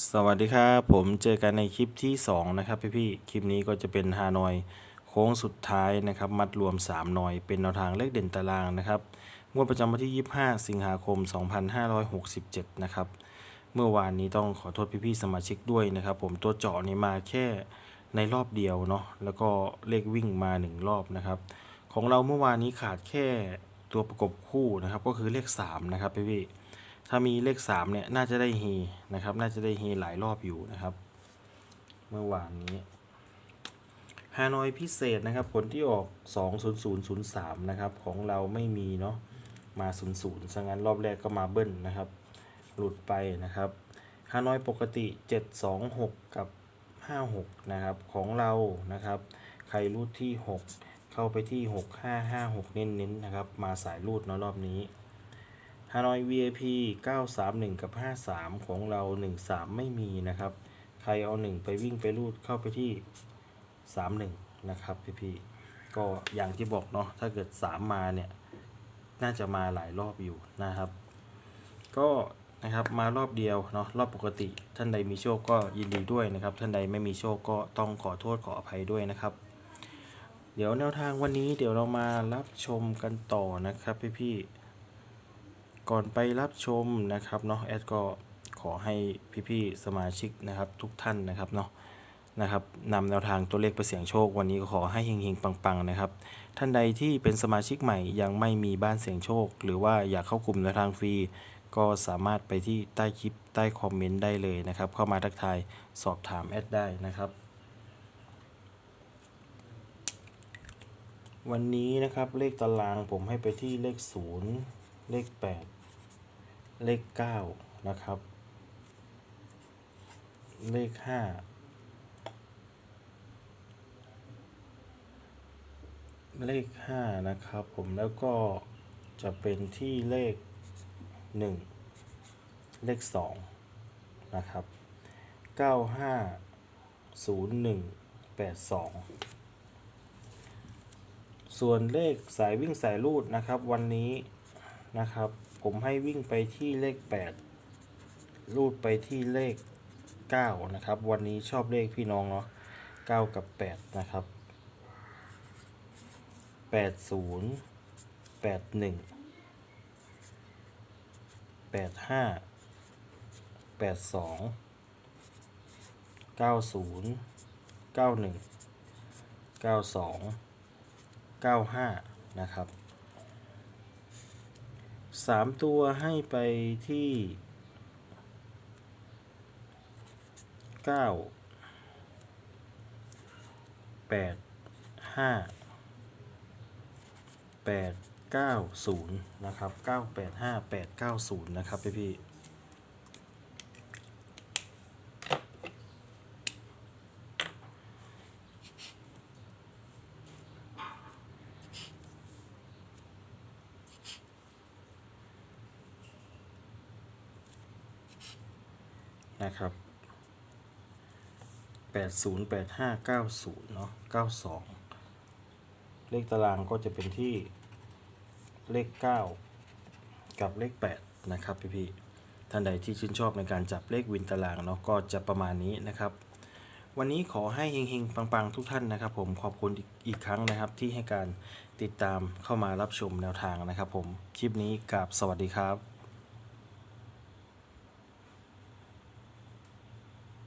สวัสดีครับ ผมเจอกันในคลิปที่ 2 นะครับพี่พี่คลิปนี้ก็จะเป็นฮานอยโค้งสุดท้ายนะครับ มัดรวม 3 หน่อย เป็นแนวทางเลขเด่นตารางนะครับงวดประจำวันที่ 25 สิงหาคม 2567 นะครับ เมื่อวานนี้ต้องขอโทษพี่ๆสมาชิกด้วยนะครับ ผมตัวเจาะนี่มาแค่ในรอบเดียวเนาะแล้วก็เลขวิ่งมา 1 รอบนะครับ ของเราเมื่อวานนี้ขาดแค่ตัวประกบคู่นะครับ ก็คือเลข3นะครับพี่พี่ ถ้ามีเลข3เนี่ยน่าจะได้เฮนะครับ น่าจะได้เฮหลายรอบอยู่นะครับ เมื่อวานนี้ฮานอยพิเศษนะครับ ผลที่ออก 20003 นะครับ ของเราไม่มีเนาะมา 00ซะงั้นรอบแรกก็มาเบิ้ลนะครับ หลุดไปนะครับฮานอยปกติ 726 กับ 56 นะครับ ของเรานะครับ ใครรูดที่ 6 เข้าไปที่ 6556 เน้นๆนะครับ มาสายรูดเนาะรอบนี้ ฮานอย VIP 931 กับ 53 ของเรา 13 ไม่มีนะครับ ใครเอา 1 ไปวิ่งไปรูดเข้าไปที่ 31 นะครับพี่ๆก็อย่างที่บอกเนาะถ้าเกิด 3 มาเนี่ย น่าจะมาหลายรอบอยู่นะครับ ก็นะครับมารอบเดียวเนาะรอบปกติ ท่านใดมีโชคก็ยินดีด้วยนะครับ ท่านใดไม่มีโชคก็ต้องขอโทษขออภัยด้วยนะครับ เดี๋ยวแนวทางวันนี้เดี๋ยวเรามารับชมกันต่อนะครับพี่ๆ ก่อนไปรับชมนะครับเนาะแอดก็ขอให้พี่ๆสมาชิกนะครับ ทุกท่านนะครับเนาะนะครับนำแนวทางตัวเลขไปเสี่ยงโชค วันนี้ก็ขอให้เฮงๆปังๆนะครับ ท่านใดที่เป็นสมาชิกใหม่ยังไม่มีบ้านเสี่ยงโชค หรือว่าอยากเข้ากลุ่มแนวทางฟรี ก็สามารถไปที่ใต้คลิปใต้คอมเมนต์ได้เลยนะครับ เข้ามาทักทายสอบถามแอดได้นะครับ วันนี้นะครับเลขตารางผมให้ไปที่เลข0 เลข 8 เลข 9 นะครับ เลข 5 เลข 5 นะครับ ผมแล้วก็จะเป็นที่เลข 1 เลข 2 นะครับ 95 01 82 ส่วนเลขสายวิ่งสายรูดนะครับ วันนี้ นะครับ ผมให้วิ่งไปที่เลข 8 รูดไปที่เลข 9 นะครับ วันนี้ชอบเลขพี่น้องเนาะ9 กับ 8 นะครับ 80 81 85 82 90 91 92 95 นะครับ สามตัวให้ไปที่เก้าแปดห้าแปดเก้าศูนย์นะครับเก้าแปดห้าแปดเก้าศูนย์นะครับพี่พี่ นะครับ 80 85 90 เนาะ92 เลขตารางก็จะเป็นที่เลข 9 กับเลข 8 นะครับพี่พี่ๆท่านใดที่ชื่นชอบในการจับเลขวินตารางเนาะก็จะประมาณนี้นะครับ วันนี้ขอให้เฮงๆ ปังๆ ทุกท่านนะครับผมขอบคุณออีกครั้งนะครับที่ให้การติดตามเข้ามารับชมแนวทางนะครับผม คลิปนี้กับสวัสดีครับ